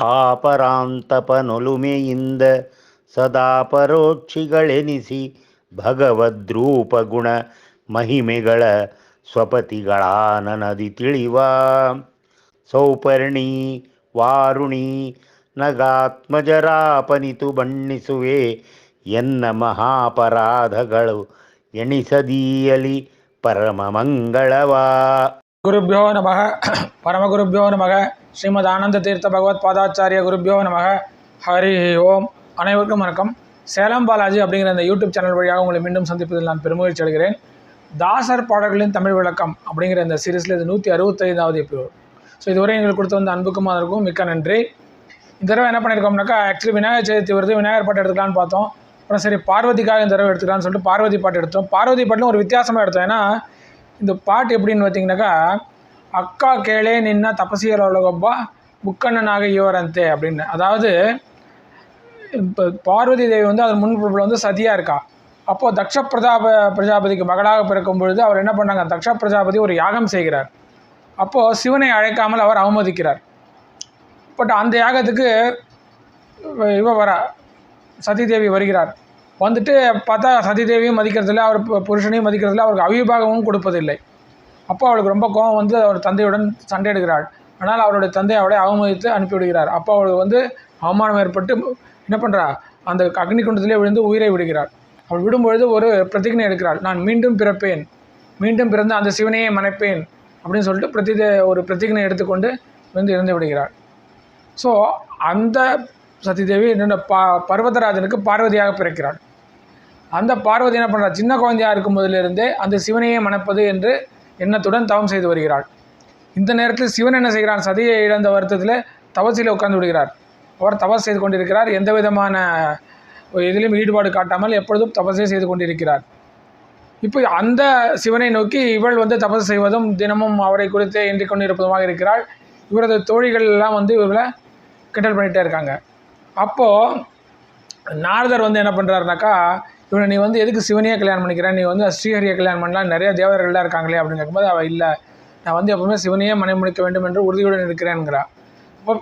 ಆಪರಾಂತಪನೊಲುಮೆಯಿಂದ ಸದಾ ಪರೋಕ್ಷಿಗಳೆನಿಸಿ ಭಗವದ್ರೂಪಗುಣ ಮಹಿಮೆಗಳ ಸ್ವಪತಿಗಳಾನನದಿ ತಿಳಿವ. ಸೌಪರ್ಣಿ, ವಾರುಣಿ, ನಗಾತ್ಮಜರಾಪನಿತು ಬಣ್ಣಿಸುವೆ ಎನ್ನ ಮಹಾಪರಾಧಗಳು ಎಣಿಸದೀಯಲಿ ಪರಮ ಮಂಗಳವಾ குருப்பியோ நம பரமகுருப்பியோ நமக ஸ்ரீமத் ஆனந்த தீர்த்த பகவத் பாதாச்சாரிய குருப்பியோ நமக. ஹரி ஓம். அனைவருக்கும் வணக்கம். சேலம் பாலாஜி அப்படிங்கிற இந்த யூடியூப் சேனல் வழியாக உங்களை மீண்டும் சந்திப்பதில் நான் பெருமகிழ்ச்சி அடைகிறேன். தாசர் பாடல்களின் தமிழ் விளக்கம் அப்படிங்கிற இந்த சீரீஸில் இது நூற்றி அறுபத்தைந்தாவது எபிசோட் ஸோ இதுவரை எங்களுக்கு கொடுத்த வந்த அன்புக்கும் அதற்கும் மிக்க நன்றி. இந்த தடவை என்ன பண்ணியிருக்கோம்னாக்கா ஆக்சுவலி விநாயகர் சதுர்த்தி வருது விநாயகர் பாட்டு எடுத்துக்கலான்னு பார்த்தோம். அப்புறம் சரி பார்வதிக்காக இந்த தடவை எடுத்துக்கலாம்னு சொல்லிட்டு பார்வதி பாட்டு எடுத்தோம். பார்வதி பாட்டிலும் ஒரு வித்தியாசமாக எடுத்தோம். ஏன்னா இந்த பாட்டு எப்படின்னு பார்த்தீங்கன்னாக்கா அக்கா கேளே நின்ன தபசியலொலகொப்பா முக்கண்ணனாக யுவரந்தே அப்படின்னு. அதாவது இப்போ பார்வதி தேவி வந்து அதன் முன்பில் வந்து சதியாக இருக்கா. அப்போது தக்ஷ பிரஜாப பிரஜாபதிக்கு மகளாக பிறக்கும் பொழுது அவர் என்ன பண்ணாங்க தக்ஷ பிரஜாபதி ஒரு யாகம் செய்கிறார். அப்போது சிவனை அழைக்காமல் அவர் அவமதிக்கிறார். பட் அந்த யாகத்துக்கு இவ வரா சதிதேவி வருகிறார். வந்துட்டு பார்த்தா சதிதேவியும் மதிக்கிறதில்ல அவர் புருஷனையும் மதிக்கிறதில்ல அவருக்கு அவிபாகமும் கொடுப்பதில்லை. அப்போ அவளுக்கு ரொம்ப கோபம் வந்து அவர் தந்தையுடன் சண்டை எடுக்கிறாள். ஆனால் அவருடைய தந்தை அவளை அவமதித்து அனுப்பிவிடுகிறார் அப்போ அவளுக்கு வந்து அவமானம் ஏற்பட்டு என்ன பண்ணுறா அந்த அக்னி குண்டத்திலே விழுந்து உயிரை விடுகிறார் அவள் விடும்பொழுது ஒரு பிரதிஜை எடுக்கிறாள். நான் மீண்டும் பிறப்பேன். மீண்டும் பிறந்து அந்த சிவனையே மனைப்பேன் அப்படின்னு சொல்லிட்டு பிரதி ஒரு பிரதிஜை எடுத்துக்கொண்டு வந்து இறந்து விடுகிறாள். ஸோ அந்த சதிதேவி என்னென்ன பா பர்வதராஜனுக்கு பார்வதியாக பிறக்கிறாள். அந்த பார்வதி என்ன பண்ணுறா சின்ன குழந்தையாக இருக்கும் போதிலிருந்தே அந்த சிவனையே மணப்பது என்று எண்ணத்துடன் தவம் செய்து வருகிறாள். இந்த நேரத்தில் சிவன் என்ன செய்கிறான்? சதியை இழந்த வருத்தத்தில் தவசில் உட்கார்ந்து விடுகிறார். அவர் தவஸ் செய்து கொண்டிருக்கிறார். எந்த விதமான எதிலும் ஈடுபாடு காட்டாமல் எப்பொழுதும் தபஸே செய்து கொண்டிருக்கிறார். இப்போ அந்த சிவனை நோக்கி இவள் வந்து தபஸ் செய்வதும் தினமும் அவரை குறித்தே எண்ணிக் கொண்டிருப்பதுமாக இருக்கிறாள். இவரது தோழிகள் எல்லாம் வந்து இவர்களை கிண்டல் பண்ணிகிட்டே இருக்காங்க. அப்போது நாரதர் வந்து என்ன பண்ணுறாருனாக்கா இவனை நீ வந்து எதுக்கு சிவனையே கல்யாணம் பண்ணிக்கிறேன் நீ வந்து ஸ்ரீஹரியை கல்யாணம் பண்ணலாம். நிறைய தேவர்கள்லாம் இருக்காங்களே அப்படின்னு கேட்கும்போது அவள் இல்லை. நான் வந்து எப்பவுமே சிவனையே மனை முடிக்க வேண்டும் என்று உறுதியுடன் இருக்கிறேன்கிறா அப்போ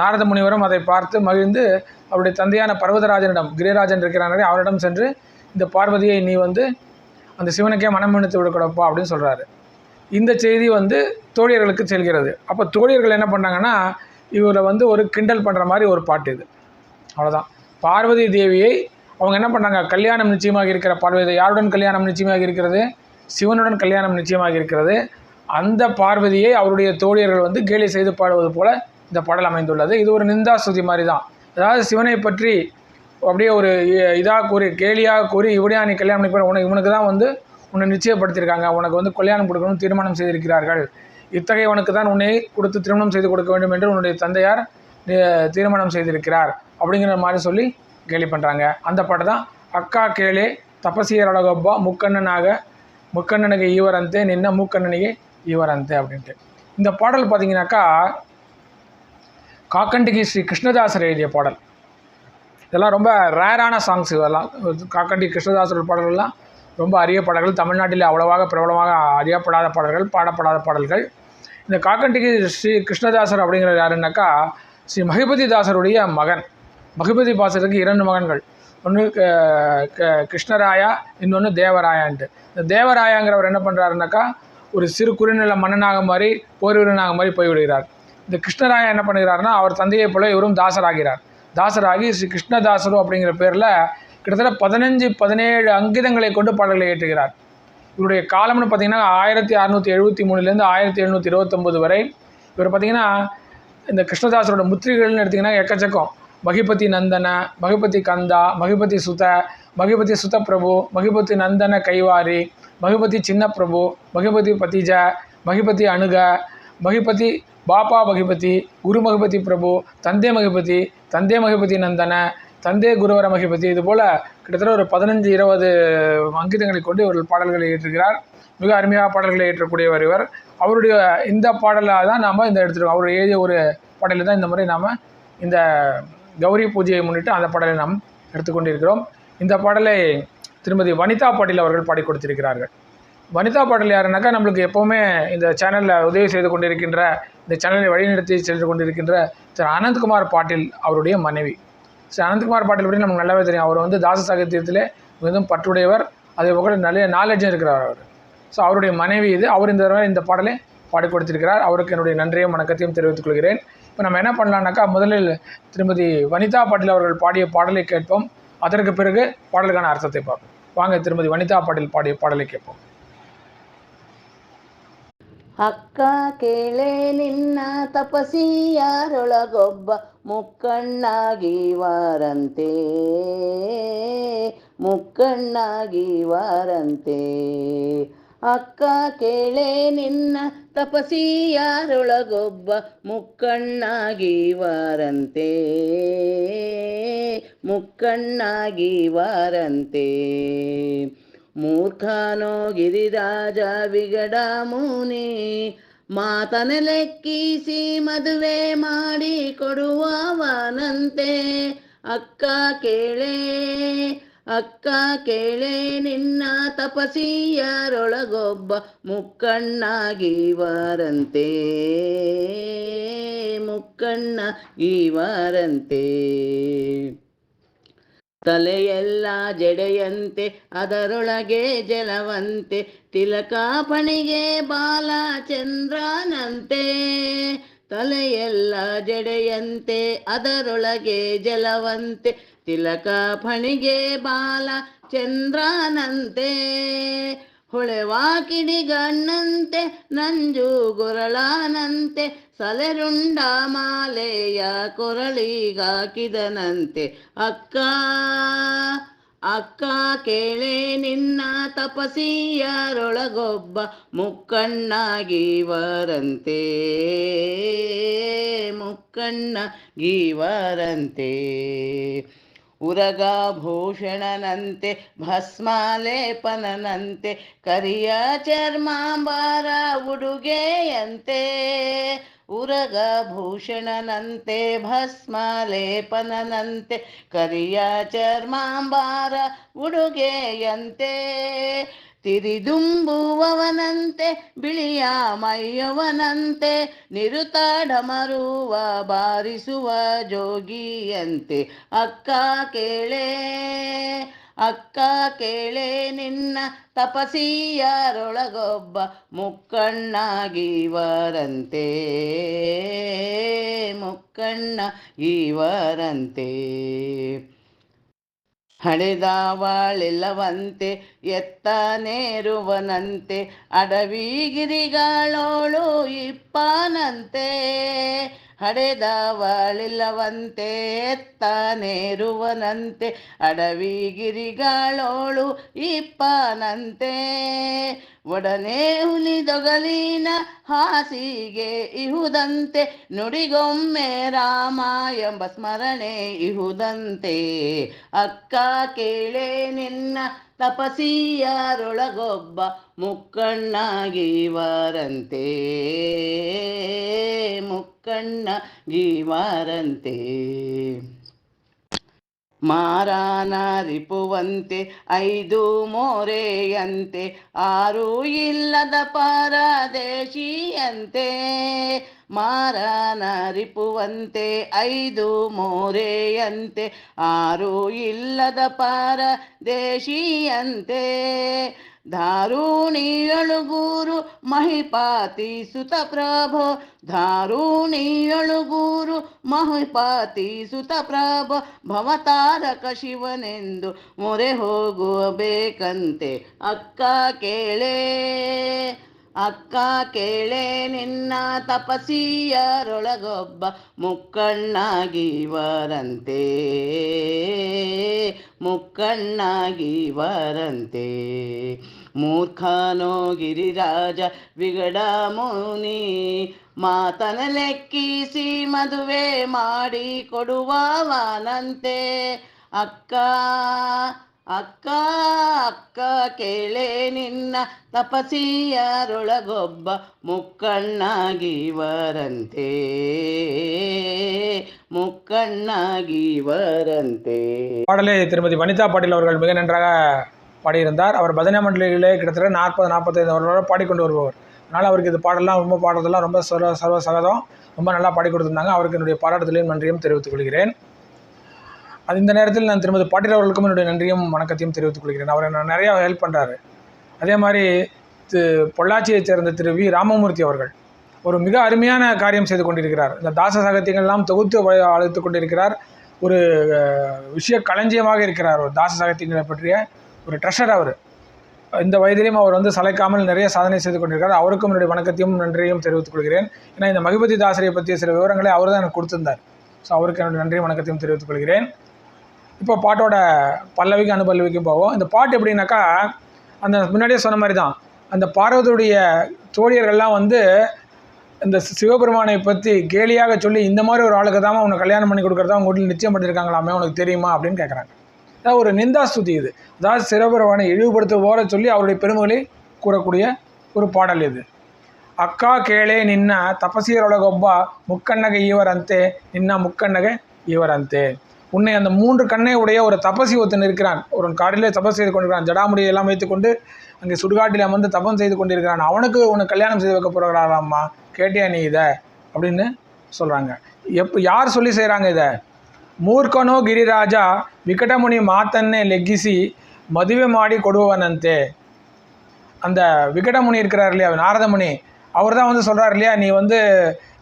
நாரத முனிவரும் அதை பார்த்து மகிழ்ந்து அவருடைய தந்தையான பர்வதராஜனிடம் கிரிராஜன் இருக்கிறானே அவரிடம் சென்று இந்த பார்வதியை நீ வந்து அந்த சிவனுக்கே மனம் எடுத்து விடக்கூடப்பா அப்படின்னு சொல்கிறாரு இந்த செய்தி வந்து தோழியர்களுக்கு செல்கிறது. அப்போ தோழியர்கள் என்ன பண்ணாங்கன்னா இவரை வந்து ஒரு கிண்டல் பண்ணுற மாதிரி ஒரு பாட்டு இது. அவ்வளோதான் பார்வதி தேவியை அவங்க என்ன பண்ணாங்க? கல்யாணம் நிச்சயமாக இருக்கிற பார்வதி யாருடன் கல்யாணம் நிச்சயமாக இருக்கிறது? சிவனுடன் கல்யாணம் நிச்சயமாக இருக்கிறது. அந்த பார்வதியை அவருடைய தோழியர்கள் வந்து கேலி செய்து பாடுவது போல இந்த பாடல் அமைந்துள்ளது. இது ஒரு நிந்தா ஸ்துதி மாதிரி தான். அதாவது சிவனை பற்றி அப்படியே ஒரு இதாக கூறி கேலியாக கூறி இவனையா நீ கல்யாணம் பண்ணி உனக்கு இவனுக்கு தான் வந்து உன்னை நிச்சயப்படுத்தியிருக்காங்க. உனக்கு வந்து கல்யாணம் கொடுக்கணும் தீர்மானம் செய்திருக்கிறார்கள். இத்தகையவனுக்கு தான் உன்னை கொடுத்து திருமணம் செய்து கொடுக்க வேண்டும் என்று உன்னுடைய தந்தையார் தீர்மானம் செய்திருக்கிறார். அப்படிங்கிற மாதிரி சொல்லி கேலி பண்ணுறாங்க அந்த பாட்டு தான் அக்கா கேளே தபசியரொலகொப்பா முக்கண்ணனாக முக்கண்ணனுக்கு ஈவரந்தே நின்ன மூக்கண்ணனுக்கு ஈவரந்தே அப்படின்ட்டு. இந்த பாடல் பார்த்தீங்கன்னாக்கா காக்கண்டிகி ஸ்ரீ கிருஷ்ணதாசர் எழுதிய பாடல். இதெல்லாம் ரொம்ப ரேரான சாங்ஸ் இதெல்லாம். காக்கண்டி கிருஷ்ணதாசர் பாடல்கள்லாம் ரொம்ப அரிய பாடல்கள். தமிழ்நாட்டில் அவ்வளவாக பிரபலமாக அறியப்படாத பாடல்கள் பாடப்படாத பாடல்கள். இந்த காக்கண்டிகி ஸ்ரீ கிருஷ்ணதாசர் அப்படிங்கிறது யாருன்னாக்கா ஸ்ரீ மகிபதி தாசருடைய மகன். பகுபதி பாசருக்கு இரண்டு மகன்கள். ஒன்று கிருஷ்ணராயா இன்னொன்று தேவராயான்ட்டு இந்த தேவராயாங்கிறவர் என்ன பண்ணுறாருனாக்கா ஒரு சிறு குறுநில மன்னனாக மாறி போர் வீரனாக மாதிரி போய்விடுகிறார். இந்த கிருஷ்ணராயா என்ன பண்ணுகிறாருன்னா அவர் தந்தையைப் போல இவரும் தாசராகிறார். தாசராகி ஸ்ரீ கிருஷ்ணதாசரு அப்படிங்கிற பேரில் கிட்டத்தட்ட பதினஞ்சு பதினேழு அங்கிதங்களை கொண்டு பாடல்களை ஏற்றுகிறார் இவருடைய காலம்னு பார்த்தீங்கன்னா ஆயிரத்தி அறநூற்றி எழுபத்தி மூணுலேருந்து ஆயிரத்தி எழுநூற்றி இருபத்தொம்போது வரை இவர் பார்த்திங்கன்னா இந்த கிருஷ்ணதாசரோட முத்திரிகள்னு எடுத்திங்கன்னா எக்கச்சக்கம். மகிபதி நந்தன மகிபதி கந்தா மகிபதி சுத மகிபதி சுத பிரபு மகிபதி நந்தன கைவாரி மகிபதி சின்ன பிரபு மகிபதி பத்திஜ மகிபதி அணுக மகிபதி பாப்பா மகிபதி குரு மகிபதி பிரபு தந்தே மகிபதி தந்தே மகிபதி நந்தன தந்தே குருவர மகிபதி. இது போல் கிட்டத்தட்ட ஒரு பதினஞ்சு இருபது அங்கிதங்களை கொண்டு இவர்கள் பாடல்களை ஏற்றுகிறார் மிக அருமையாக பாடல்களை ஏற்றக்கூடியவர் இவர். அவருடைய இந்த பாடலாக தான் நாம் இந்த எடுத்துருக்கோம். அவர் எழுதிய ஒரு பாடலில் தான் இந்த முறை நாம் இந்த கௌரி பூஜையை முன்னிட்டு அந்த பாடலை நாம் எடுத்துக்கொண்டிருக்கிறோம். இந்த பாடலை திருமதி வனிதா பாட்டில் அவர்கள் பாடி கொடுத்திருக்கிறார்கள். வனிதா பாட்டில் யாருனாக்கா நம்மளுக்கு எப்போவுமே இந்த சேனலில் உதவி செய்து கொண்டிருக்கின்ற இந்த சேனலை வழிநடத்தி சென்று கொண்டிருக்கின்ற திரு அனந்த்குமார் பாட்டில் அவருடைய மனைவி. திரு அனந்த்குமார் பாட்டில் பற்றி நமக்கு நல்லாவே தெரியும். அவர் வந்து தாச சாகித்யத்திலே மிகவும் பற்றுடையவர். அதே போல் நிறைய நாலேஜும் இருக்கிறார் அவர். ஸோ அவருடைய மனைவி இது. அவர் இந்த தடவை இந்த பாடலை பாடி கொடுத்திருக்கிறார். அவருக்கு என்னுடைய நன்றியும் வணக்கத்தையும் தெரிவித்துக் கொள்கிறேன். இப்போ நம்ம என்ன பண்ணலாம்னாக்கா முதலில் திருமதி வனிதா பாட்டில் அவர்கள் பாடிய பாடலை கேட்போம் அதற்கு பிறகு பாடலுக்கான அர்த்தத்தை பார்ப்போம் வாங்க திருமதி வனிதா பாட்டில் பாடிய பாடலை கேட்போம் ಅಕ್ಕ ಕೇಳೆ ನಿನ್ನ ತಪಸಿಯಾರೊಳಗೊಬ್ಬ ಮುಕ್ಕಣ್ಣಾಗಿ ವಾರಂತೆ ಮುಕ್ಕಣ್ಣಾಗಿ ವಾರಂತೆ ಅಕ್ಕ ಕೇಳೆ ನಿನ್ನ ತಪಸಿಯಾರೊಳಗೊಬ್ಬ ಮುಕ್ಕಣ್ಣಾಗಿ ವಾರಂತೆ ಮುಕ್ಕಣ್ಣಾಗಿ ವಾರಂತೆ ಮೂರ್ಖನೋ ಗಿರಿರಾಜ ವಿಗಡ ಮುನಿ, ಮಾತನ ಲೆಕ್ಕಿಸಿ ಮದುವೆ ಮಾಡಿ ಕೊಡುವವನಂತೆ ಅಕ್ಕ ಕೇಳೆ ಅಕ್ಕ ಕೇಳೆ ನಿನ್ನ ತಪಸಿಯರೊಳಗೊಬ್ಬ ಮುಕ್ಕಣ್ಣಾಗಿ ಮುಕ್ಕಣ್ಣ ಈವರಂತೆ. ವಾರಂತೆ ತಲೆಯೆಲ್ಲ ಜಡೆಯಂತೆ, ಅದರೊಳಗೆ ಜಲವಂತೆ, ತಿಲಕಾಪಣಿಗೆ ಬಾಲ ಚಂದ್ರನಂತೆ ತಲೆಯೆಲ್ಲ ಜಡೆಯಂತೆ, ಅದರೊಳಗೆ ಜಲವಂತೆ. ತಿಲಕ ಫಣಿಗೆ ಬಾಲ ಚಂದ್ರನಂತೆ ಹೊಳೆವಾಕಿಡಿ ಕಿಡಿಗಣ್ಣಂತೆ ನಂಜು ಗುರಳಾನಂತೆ, ಸಲೆರುಂಡ ಮಾಲೆಯ ಕೊರಳಿಗಾಕಿದನಂತೆ. ಅಕ್ಕ ಅಕ್ಕ ಕೇಳೆ ನಿನ್ನ ತಪಸಿಯರೊಳಗೊಬ್ಬ ಮುಕ್ಕಣ್ಣಗೀವರಂತೆ. ಮುಕ್ಕಣ್ಣ ಗೀವರಂತೆ ಉರಗಭೂಷಣನಂತೆ ಭಸ್ಮಾಲೇಪನಂತೆ ಕರಿಯ ಚರ್ಮಾಂಬಾರ ಉಡುಗೆಯಂತೆ ಉರಗಭೂಷಣನಂತೆ ಭಸ್ಮಾಲೇಪನಂತೆ ಕರಿಯ ಚರ್ಮಾಂಬಾರ ಉಡುಗೆಯಂತೆ ತಿರಿದುಂಬುವವನಂತೆ, ಬಿಳಿಯ ಮೈಯವನಂತೆ ನಿರುತಾಡಮರುವ ಬಾರಿಸುವ ಜೋಗಿಯಂತೆ, ಅಕ್ಕ ಕೇಳೆ ಅಕ್ಕ ಕೇಳೆ, ನಿನ್ನ ತಪಸಿಯರೊಳಗೊಬ್ಬ ಮುಕ್ಕಣ್ಣಾಗಿವರಂತೆ ಮುಕ್ಕಣ್ಣ ಮುಕ್ಕಣ್ಣಾಗಿ ವರಂತೆ ಹಡೆದವಾಳೆಲ್ಲವಂತೆ ಎತ್ತ ನೇರುವನಂತೆ ಅಡವಿಗಿರಿಗಳೋಳು ಇಪ್ಪನಂತೆ. ಹಡೆದವಳಿಲ್ಲವಂತೆ ನೇರುವನಂತೆ ಅಡವಿಗಿರಿಗಳೋಳು ಇಪ್ಪನಂತೆ. ಒಡನೆ ಹುಲಿದೊಗಲಿನ ಹಾಸಿಗೆ ಇಹುದಂತೆ, ನುಡಿಗೊಮ್ಮೆ ರಾಮ ಎಂಬ ಸ್ಮರಣೆ ಇಹುದಂತೆ. ಅಕ್ಕ ಕೇಳೆ ನಿನ್ನ ತಪಸಿಯರೊಳಗೊಬ್ಬ ಮುಕ್ಕಣ್ಣಗಿವರಂತೆ. ಮುಕ್ಕಣ್ಣ ಗೀವಾರಂತೆ ಮಾರಾನ ರಿಪುವಂತೆ ಐದು ಮೋರೆಯಂತೆ ಆರು ಇಲ್ಲದ ಪರದೇಶಿಯಂತೆ. ಮಾರಾನ ರಿಪುವಂತೆ ಐದು ಮೋರೆಯಂತೆ ಆರು ಇಲ್ಲದ ಪರದೇಶಿಯಂತೆ. ಧಾರುಣಿಯೊಳುಗೂರು ಮಹಿಪಾತಿ ಸುತ ಪ್ರಭ. ಧಾರುಣಿಯಳುಗೂರು ಮಹಿಪಾತಿ ಸುತ ಪ್ರಭ. ಭವತಾರಕ ಶಿವನೆಂದು ಮೊರೆ ಹೋಗುವಬೇಕಂತೆ ಅಕ್ಕ ಕೇಳೆ ಅಕ್ಕ ಕೇಳೆ, ನಿನ್ನ ತಪಸಿಯರೊಳಗೊಬ್ಬ ಮುಕ್ಕಣ್ಣಾಗಿವರಂತೆ ಮುಕ್ಕಣ್ಣಾಗಿವರಂತೆ. ಮುಕ್ಕಣ್ಣಾಗಿ ವರಂತೆ ಮೂರ್ಖನೋ ಗಿರಿರಾಜ ವಿಗಡ ಮುನಿ ಮಾತನ ಲೆಕ್ಕಿಸಿ ಮದುವೆ ಮಾಡಿ ಕೊಡುವವನಂತೆ ಅಕ್ಕ ಅಕ್ಕ ಅಕ್ಕ ಕೇಳೆ ನಿನ್ನ ತಪಸಿಯರೊಳಗೊಬ್ಬ ಮುಕ್ಕಣ್ಣಾಗಿ ವರಂತೆ முக்கண்ணாகி வரந்தே பாடலை திருமதி வனிதா பாட்டில் அவர்கள் மிக நன்றாக பாடியிருந்தார். அவர் பஜனை மண்டலிகளே கிட்டத்தட்ட நாற்பது நாற்பத்தைந்து வருடம் பாடிக்கொண்டு வருபவர். அதனால் அவருக்கு இது பாடலாம் ரொம்ப பாடுறதெல்லாம் ரொம்ப சர்வ சர்வ சகதம். ரொம்ப நல்லா பாடி கொடுத்துருந்தாங்க அவருக்கு என்னுடைய பாராட்டுதலையும் நன்றியும் தெரிவித்துக் கொள்கிறேன். அது இந்த நேரத்தில் நான் திருமதி பாட்டில் அவர்களுக்கும் என்னுடைய நன்றியும் வணக்கத்தையும் தெரிவித்துக் கொள்கிறேன். அவர் என்ன நிறையா ஹெல்ப் பண்ணுறாரு அதே மாதிரி திரு பொள்ளாச்சியைச் சேர்ந்த திரு வி. ராமமூர்த்தி அவர்கள் ஒரு மிக அருமையான காரியம் செய்து கொண்டிருக்கிறார். இந்த தாச சாகித்யங்கள்லாம் தொகுத்து அழைத்து கொண்டிருக்கிறார். ஒரு விஷய களஞ்சியமாக இருக்கிறார். ஒரு தாச சாகித்யங்களை பற்றிய ஒரு ட்ரெஷர் அவர். இந்த வயதிலையும் அவர் வந்து சளைக்காமல் நிறைய சாதனை செய்து கொண்டிருக்கிறார் அவருக்கும் என்னுடைய வணக்கத்தையும் நன்றியையும் தெரிவித்துக் கொள்கிறேன். ஏன்னா இந்த மகிபதி தாசரை பற்றிய சில விவரங்களை அவர் தான் எனக்கு கொடுத்திருந்தார். ஸோ அவருக்கு என்னுடைய நன்றியும் வணக்கத்தையும் தெரிவித்துக் கொள்கிறேன். இப்போ பாட்டோட பல்லவிக்கும் அனுபல்லவிக்கும் போவோம். இந்த பாட்டு எப்படின்னாக்கா அந்த முன்னாடியே சொன்ன மாதிரி தான். அந்த பார்வதியுடைய தோழியர்கள்லாம் வந்து இந்த சிவபெருமானை பற்றி கேலியாக சொல்லி இந்த மாதிரி ஒரு ஆளுக்கு தான் உன்னை கல்யாணம் பண்ணி கொடுக்குறதா? உங்க வீட்டில் நிச்சயம் பண்ணியிருக்காங்களாமே உனக்கு தெரியுமா? அப்படின்னு கேட்குறாங்க அதாவது ஒரு நிந்தாஸ்துதி இது அதாவது சிவபெருமானை இழிவுபடுத்த போல சொல்லி அவருடைய பெருமைகளை கூறக்கூடிய ஒரு பாடல் இது ಅಕ್ಕ ಕೇಳೆ ನಿನ್ನ ತಪಸಿಯರೊಳಗೊಬ್ಬ ಮುಕ್ಕಣ್ಣಗ ஈவரந்தே நின்னா முக்கண்ணக ஈவரந்தே உன்னை அந்த மூன்று கண்ணை உடைய ஒரு தபசி ஒருத்தன் இருக்கிறான் ஒரு காட்டிலே தபஸ் செய்து கொண்டிருக்கிறான் ஜடாமுடியை எல்லாம் வைத்துக்கொண்டு அங்கே சுடுகாட்டில் அமர்ந்து தபம் செய்து கொண்டிருக்கிறான் அவனுக்கு உனக்கு கல்யாணம் செய்து வைக்க போகிறாராம்மா கேட்டியா நீ இதை அப்படின்னு சொல்கிறாங்க எப்போ யார் சொல்லி செய்கிறாங்க இதை ಮೂರ್ಖನೋ ಗಿರಿರಾಜ ವಿಕಟಮುನಿ ಮಾತನ್ನೇ ಲೆಗ್ಗಿಸಿ ಮದುವೆ ಮಾಡಿ ಕೊಡುವವನಂತೆ அந்த விகடமுனி இருக்கிறார் இல்லையா நாரதமுனி அவர் தான் வந்து சொல்கிறார் இல்லையா நீ வந்து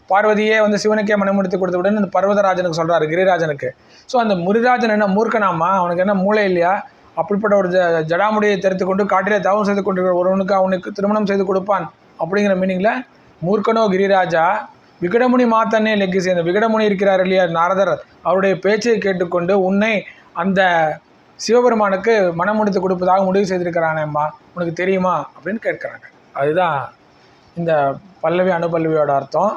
பார்வதியே வந்து சிவனுக்கே மனமுடித்து கொடுத்து விடுன்னு இந்த பர்வதராஜனுக்கு சொல்கிறாரு கிரிராஜனுக்கு ஸோ அந்த முரிராஜன் என்ன மூர்க்கனாமா அவனுக்கு என்ன மூளை இல்லையா அப்படிப்பட்ட ஒரு ஜ ஜடாமுடியை தெரித்து கொண்டு காட்டிலே தவம் செய்து கொண்டிருக்கிற ஒருவனுக்கு அவனுக்கு திருமணம் செய்து கொடுப்பான் அப்படிங்கிற மீனிங்கில் மூர்க்கனோ கிரிராஜா விகடமுனி மாத்தன்னே லெக்கிசி அந்த விகடமுனி இருக்கிறார் இல்லையா நாரதர் அவருடைய பேச்சை கேட்டுக்கொண்டு உன்னை அந்த சிவபெருமானுக்கு மனம் முடித்து கொடுப்பதாக முடிவு செய்திருக்கிறானேம்மா உனக்கு தெரியுமா அப்படின்னு கேட்குறாங்க அதுதான் இந்த பல்லவி அனுபல்லவியோட அர்த்தம்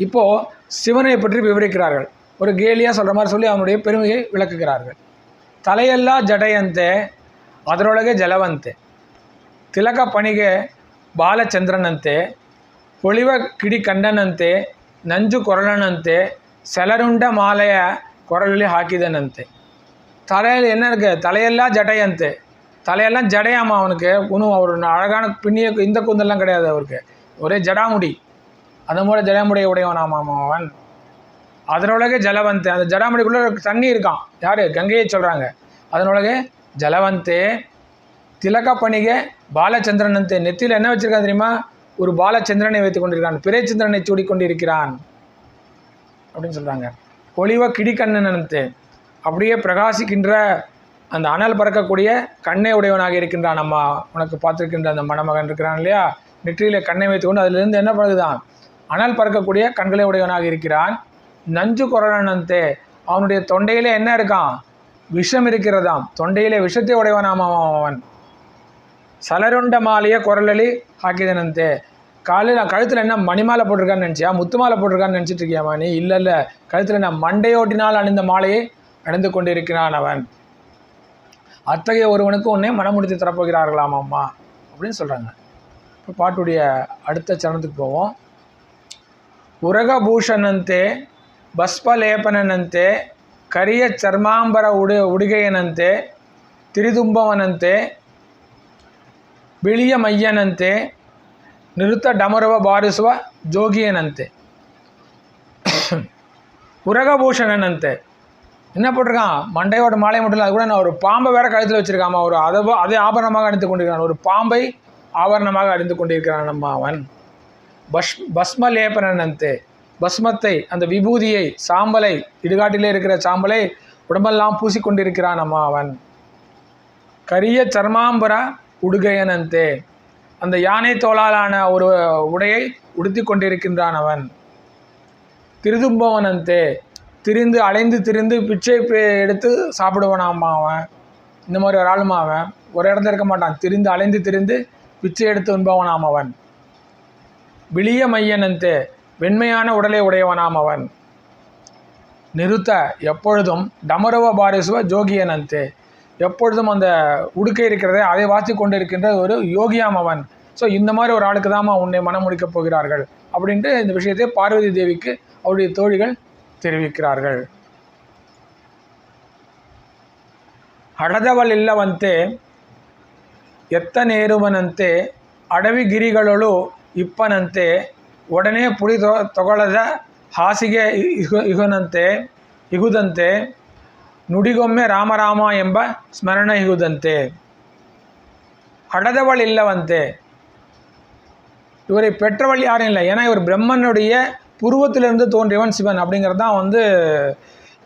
இப்போது சிவனை பற்றி விவரிக்கிறார்கள் ஒரு கேலியாக சொல்கிற மாதிரி சொல்லி அவனுடைய பெருமையை விளக்குகிறார்கள் ತಲೆಯೆಲ್ಲ ಜಡೆಯಂತೆ ಅದರೊಳಗೆ ಜಲವಂತೆ ತಿಲಕ ಪಣಿಗೆ ಬಾಲಚಂದ್ರನಂತೆ ಪೊಳಿವ ಕಿಡಿ ಕಂಡನಂತೆ ನಂಜು ಕೊರಳನಂತೆ ಸೆಲರುಂಡ ಮಾಲೆಯ ಕೊರಳಲ್ಲಿ ಹಾಕಿದನಂತೆ தலையில் என்ன இருக்குது தலையெல்லாம் ஜடையந்தே. தலையெல்லாம் ஜடையாமா அவனுக்கு? ஒன்றும் அவர் அழகான பின்னிய இந்த குந்தெல்லாம் கிடையாது அவருக்கு. ஒரே ஜடாமுடி. அந்த மூட ஜடாமுடியை உடையவனாமாம் அவன். அதனொழகே ஜலவந்தே. அந்த ஜடாமுடிக்குள்ளே தண்ணி இருக்கான் யார்? கங்கையை சொல்கிறாங்க அதனொழகே ஜலவந்தே. திலக பணிகை பாலச்சந்திரன் நெத்தியில் என்ன வச்சுருக்கான் தெரியுமா? ஒரு பாலச்சந்திரனை வைத்துக் கொண்டிருக்கான் பிறைச்சந்திரனை சூடிக்கொண்டிருக்கிறான். அப்படின்னு சொல்கிறாங்க ஒளிவ கிடிக்கண்ணனத்து அப்படியே பிரகாசிக்கின்ற அந்த அனல் பறக்கக்கூடிய கண்ணை உடையவனாக இருக்கின்றான் நம்ம உனக்கு பார்த்துருக்கின்ற அந்த மணமகன் இருக்கிறான் இல்லையா? நெற்றியில் கண்ணை வைத்துக்கொண்டு அதிலிருந்து என்ன பண்ணுதான் அனல் பறக்கக்கூடிய கண்களை உடையவனாக இருக்கிறான். நஞ்சு குரலனந்தே அவனுடைய தொண்டையிலே என்ன இருக்கான் விஷம் இருக்கிறதாம். தொண்டையிலே விஷத்தை உடையவனாமாம் அவன். சலருண்ட மாலையை குரலி ஆக்கிதனந்தே காலையில் நான் கழுத்தில் என்ன மணிமாலை போட்டிருக்கான்னு நினச்சியா? முத்து மாலை போட்டிருக்கான்னு நினச்சிட்டு இருக்கியாமா நீ இல்லை இல்லை. கழுத்தில் நான் மண்டையோட்டினால் அணிந்த மாலையை அணிந்து கொண்டிருக்கிறான் அவன். அத்தகைய ஒருவனுக்கு உன்னே மனமுடித்து தரப்போகிறார்களாம் அம்மா அப்படின்னு சொல்கிறாங்க இப்போ பாட்டுடைய அடுத்த சரணத்துக்கு போவோம். உரகபூஷணந்தே பஸ்பலேபனனந்தே கரிய சர்மாம்பர உடு உடுகையனந்தே திரிதும்பவனந்தே ಬಿಳಿಯ ಮಯ್ಯನಂತೆ ನಿರುತ ಡಮರುವ ಬಾರಿಸುವ ಜೋಗಿಯನಂತೆ உரகபூஷணனன்ட்டு என்ன போட்டிருக்கான் மண்டையோட மாலை மட்டும் இல்லை அது கூட நான் ஒரு பாம்பை வேற கழுத்தில் வச்சிருக்காமா ஒரு அதை அதே ஆபரணமாக அணிந்து கொண்டிருக்கிறான் ஒரு பாம்பை ஆபரணமாக அணிந்து கொண்டிருக்கிறான் நம்ம அவன் பஸ் பஸ்ம லேபனன்ட்டு பஸ்மத்தை அந்த விபூதியை சாம்பலை இடுகாட்டிலே இருக்கிற சாம்பலை உடம்பெல்லாம் பூசிக்கொண்டிருக்கிறான் அம்மா அவன் கரிய சர்மாம்பர உடுகையனந்தே. அந்த யானை தோளாலான ஒரு உடையை உடுத்தி கொண்டிருக்கின்றான் அவன். திருதும்பவனந்தே திரிந்து அலைந்து திரிந்து பிச்சை பே- எடுத்து சாப்பிடுவனாமா அவன். இந்த மாதிரி ஒரு ஆளுமா அவன். ஒரு இடத்துல இருக்க மாட்டான். திரிந்து அலைந்து திரிந்து பிச்சை எடுத்து உண்பவனாம் அவன். விளிய மையனந்தே வெண்மையான உடலை உடையவனாம் அவன். நிறுத்த எப்பொழுதும் டமரவ பாரிசுவ ஜோகியனந்தே. எப்பொழுதும் அந்த உடுக்கை இருக்கிறதே அதை வாசி கொண்டு இருக்கின்ற ஒரு யோகியாம் அவன் ஸோ இந்த மாதிரி ஒரு ஆளுக்கு தாம்மா உன்னை மனம் முடிக்கப் போகிறார்கள் அப்படின்ட்டு இந்த விஷயத்தை பார்வதி தேவிக்கு அவருடைய தோழிகள் தெரிவிக்கிறார்கள் ಹಡದವಲ್ ಇಲ್ಲವಂತೆ ಎತ್ತ ನೇರುವನಂತೆ ಅಡವಿ ಗಿರಿಗಳೊಳು ಇಪ್ಪನಂತೆ ಒಡನೆ ಪುಡಿ ತೊ ತಗೊಳ್ಳದ ಹಾಸಿಗೆ ಇಹು ಇಹುನಂತೆ ಇಹುದಂತೆ ನುಡಿಗೊಮ್ಮೆ ರಾಮರಾಮ ಎಂಬ ಸ್ಮರಣ ಇಹುದಂತೆ ಹಡದವಳಿಲ್ಲವಂತೆ இவரை பெற்றவள் யாரும் இல்லை ஏன்னா இவர் பிரம்மனுடைய புருவத்திலிருந்து தோன்றியவன் சிவன் அப்படிங்கிறது தான் வந்து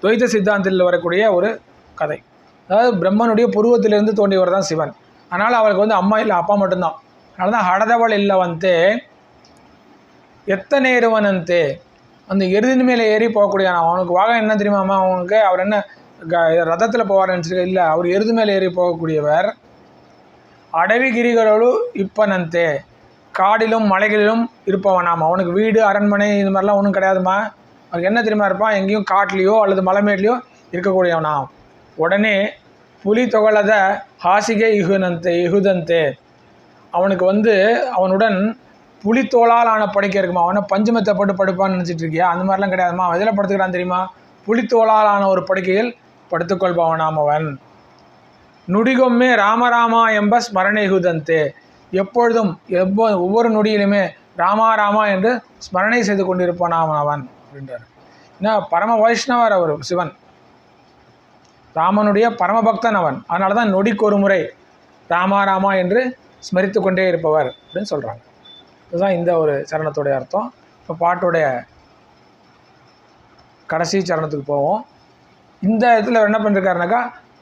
துவைத்த சித்தாந்தத்தில் வரக்கூடிய ஒரு கதை அதாவது பிரம்மனுடைய புருவத்திலிருந்து தோன்றியவர் தான் சிவன் அதனால் அவருக்கு வந்து அம்மா இல்லை அப்பா மட்டும்தான் அதனால தான் ஹடதவள் இல்லை வந்து எத்தனை இருவனந்தே அந்த எருதின் மேலே ஏறி போகக்கூடிய அவனுக்கு வாகம் என்ன தெரியுமாம்மா அவனுக்கு அவர் என்ன ரதத்தில் போவார் நினச்சிருக்க இல்லை அவர் எருது மேலே ஏறி போகக்கூடியவர் அடவி கிரிகளோடு இப்பனந்தே. காடிலும் மலைகளிலும் இருப்பவனாம். அவனுக்கு வீடு அரண்மனை இது மாதிரிலாம் ஒன்றும் கிடையாதுமா அவனுக்கு என்ன தெரியுமா இருப்பான்? எங்கேயும் காட்டிலையோ அல்லது மலைமேட்லையோ இருக்கக்கூடியவனாம். உடனே புலி தொகலத ஹாசிகை இகுனந்தே இகுதந்தே. அவனுக்கு வந்து அவனுடன் புலித்தோளால் ஆன படுக்கை இருக்குமா? அவனை பஞ்சமத்தை போட்டு படுப்பான்னு நினச்சிட்டு இருக்கியா? அந்த மாதிரிலாம் கிடையாதுமா அவன் எதில் படுத்துக்கிறான் தெரியுமா? புலித்தோளால் ஆன ஒரு படுக்கையில் படுத்துக்கொள்பவனாமவன் நுடிகொம்மே ராமராமா எம்ப ஸ்மரணைகுதந்தே எப்பொழுதும் எப்போ ஒவ்வொரு நொடியிலுமே ராமா ராமா என்று ஸ்மரணை செய்து கொண்டிருப்பனாம் அவன் அப்படின்றார். ஏன்னா பரம வைஷ்ணவர் அவர் சிவன். ராமனுடைய பரமபக்தன் அவன். அதனால தான் நொடிக்கு ஒரு முறை ராமா ராமா என்று ஸ்மரித்து கொண்டே இருப்பவர் அப்படின்னு சொல்கிறாங்க இதுதான் இந்த ஒரு சரணத்துடைய அர்த்தம். இப்போ பாட்டுடைய கடைசி சரணத்துக்கு போவோம். இந்த இடத்துல அவர் என்ன பண்ணிருக்காருனாக்கா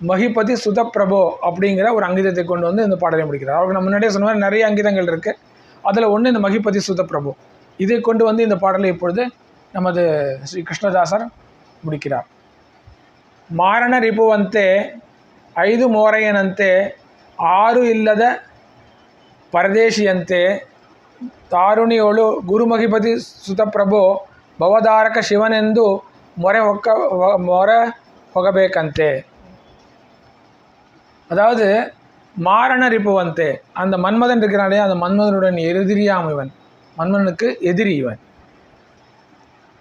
மகிபதி சுதப்பிரபோ அப்படிங்கிற ஒரு அங்கிதத்தை கொண்டு வந்து இந்த பாடலை முடிக்கிறார் அவருக்கு நம்ம முன்னாடியே சொன்ன மாதிரி நிறைய அங்கிதங்கள் இருக்குது அதில் ஒன்று இந்த மகிபதி சுதப்பிரபு இதை கொண்டு வந்து இந்த பாடலை இப்பொழுது நமது ஸ்ரீ கிருஷ்ணதாசர் முடிக்கிறார் ಮಾರಣ ರಿಪುವಂತೆ ಐದು ಮೋರೆಯನಂತೆ ಆರು ಇಲ್ಲದ ಪರದೇಶಿಯಂತೆ ತಾರುಣಿಯೋಳು ಗುರುಮಹಿಪತಿ ಸುತಪ್ರಭು ಭವಧಾರಕ ಶಿವನೆಂದು ಮೊರೆ ಹೊಕ್ಕ ಹೊ- ಮೊರೆ ಹೋಗಬೇಕಂತೆ அதாவது மாரண ரிப்புவந்தே அந்த மன்மதன் இருக்கிறானே அந்த மன்மதனுடன் எதிரியாம் இவன் மன்மதனுக்கு எதிரி இவன்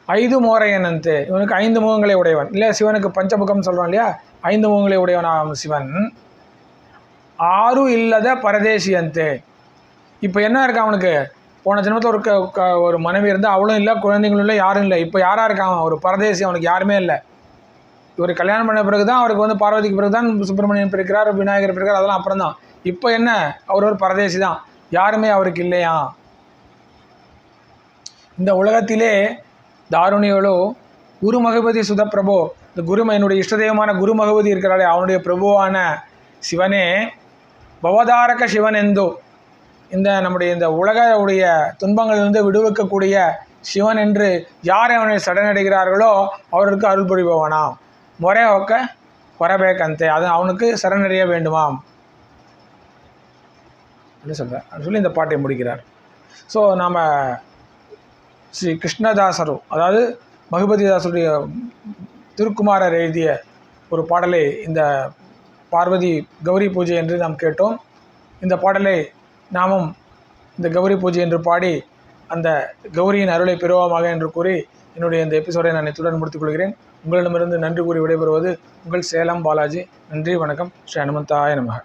ஐந்து மோரையனந்தே இவனுக்கு ஐந்து முகங்களை உடையவன் இல்லையா சிவனுக்கு பஞ்சமுகம் சொல்கிறோம் இல்லையா ஐந்து முகங்களை உடையவனாம் சிவன் ஆறு இல்லத பரதேசியந்தே இப்போ என்ன இருக்கு அவனுக்கு போன ஜென்மத்தில் ஒரு க- க- ஒரு மனைவி இருந்தால் அவளும் இல்லை குழந்தைங்களும் இல்லை யாரும் இல்லை இப்போ யாராக இருக்கான் அவன்? ஒரு பரதேசி அவனுக்கு யாருமே இல்லை இவர் கல்யாணம் பண்ண பிறகு தான் அவருக்கு வந்து பார்வதிக்கு பிறகு தான் சுப்பிரமணியன் பிறக்கிறார் விநாயகர் பிறக்கிறார் அதெல்லாம் அப்புறம் தான் இப்போ என்ன? அவர் ஒரு பரதேசி தான் யாருமே அவருக்கு இல்லையா? இந்த உலகத்திலே தாருணிகளோ குரு மகபதி சுதப்பிரபு இந்த குரு என்னுடைய இஷ்டதெய்வமான குரு மகபதி இருக்கிறாரே அவனுடைய பிரபுவான சிவனே பவதாரக சிவன் எந்தோ இந்த நம்முடைய இந்த உலகவுடைய துன்பங்களிலிருந்து விடுவிக்கக்கூடிய சிவன் என்று யார் அவனை சடனடைகிறார்களோ அவருக்கு அருள் புரிபவனாம். ಮೊರೆ ಹೊಕ್ಕ ಹೊರಬೇಕಂತೆ அது அவனுக்கு சரணடைய வேண்டுமாம். அப்படின்னு சொல்லி இந்த பாட்டை முடிக்கிறார். ஸோ நாம் ஸ்ரீ கிருஷ்ணதாசரு அதாவது மகுபதிதாசருடைய திருக்குமாரர் எழுதிய ஒரு பாடலை இந்த பார்வதி கௌரி பூஜை என்று நாம் கேட்டோம். இந்த பாடலை நாமும் இந்த கௌரி பூஜை என்று பாடி அந்த கௌரியின் அருளை பெறுவோமாக என்று கூறி என்னுடைய இந்த எபிசோடை நான் இத்துடன் முடித்துக்கொள்கிறேன் உங்களிடமிருந்து நன்றி கூறி விடைபெறுவது உங்கள் சேலம் பாலாஜி. நன்றி வணக்கம். ஸ்ரீ ஹனுமந்தாய நமக.